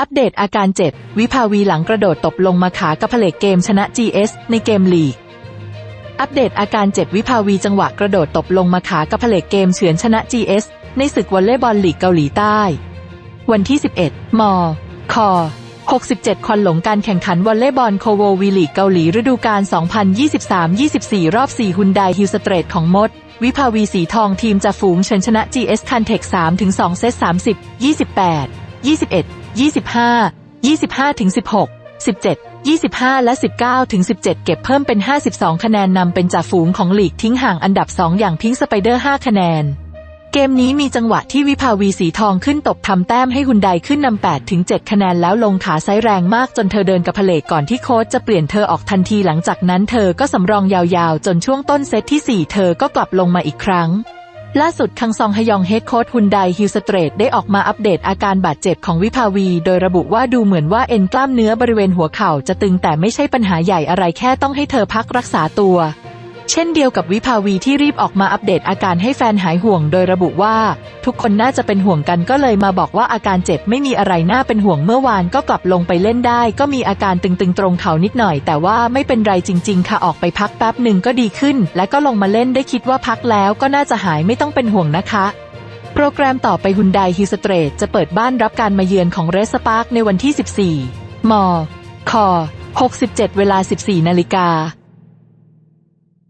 อัปเดตอาการเจ็บ วิภาวีหลังกระโดดตบลงมาขากระเพลกเกมชนะ GS ในเกมลีก อัปเดตอาการเจ็บวิภาวีจังหวะกระโดดตบลงมาขากระเพลกเกมเฉือนชนะ GS ในศึกวอลเลย์บอลลีกเกาหลีใต้ วันที่ 11 ม ค 67ควันหลงการแข่งขันวอลเลย์บอลโคโววีลีกเกาหลีฤดูกาล 2023-24 รอบ 4 ฮุนไดฮิลสเตรทของมด วิภาวีสีทองทีมจ่าฝูงเฉินชนะ GS คันเทค3-2 เซต30 28 21 25 25ถึง16 17 25 และ 19 ถึง 17 เก็บเพิ่มเป็น 52 คะแนนนำเป็นจ่าฝูงของหลีกทิ้งห่างอันดับ 2 อย่างพิงค์สไปเดอร์ 5 คะแนน เกมนี้มีจังหวะที่วิภาวีสีทองขึ้นตบทำแต้มให้ฮุนไดขึ้นนำ8ถึง7คะแนนแล้วลงขาไซส์แรงมากจนเธอเดินกระเพลกก่อนที่โค้ชจะเปลี่ยนเธอออกทันทีหลังจากนั้นเธอก็สำรองยาวๆ จนช่วงต้นเซตที่ 4 เธอก็กลับลงมาอีกครั้ง ล่าสุดคังซองฮยองเฮดโค้ชฮุนไดฮิลสเตรทได้ออกมาอัปเดตอาการบาดเจ็บของวิภาวี โดยระบุว่าดูเหมือนว่าเอ็นกล้ามเนื้อบริเวณหัวเข่าจะตึงแต่ไม่ใช่ปัญหาใหญ่อะไรแค่ต้องให้เธอพักรักษาตัว เช่นเดียวกับวิภาวีที่รีบออกมาอัปเดตอาการให้แฟนหายห่วงโดยระบุว่า ทุกคนน่าจะเป็นห่วงกันก็เลยมาบอกว่าอาการเจ็บไม่มีอะไรน่าเป็นห่วงเมื่อวานก็กลับลงไปเล่นได้ ก็มีอาการตึงๆตรงเข่านิดหน่อย แต่ว่าไม่เป็นไรจริง ๆ ค่ะออกไปพักแป๊บหนึ่งก็ดีขึ้น และก็ลงมาเล่นได้คิดว่าพักแล้วก็น่าจะหายไม่ต้องเป็นห่วงนะคะโปรแกรมต่อไปฮุนไดฮิสเตรทจะเปิดบ้านรับการมาเยือนของเรสปาร์กในวันที่ 14 ม ค 67 เวลา 14 นาฬิกา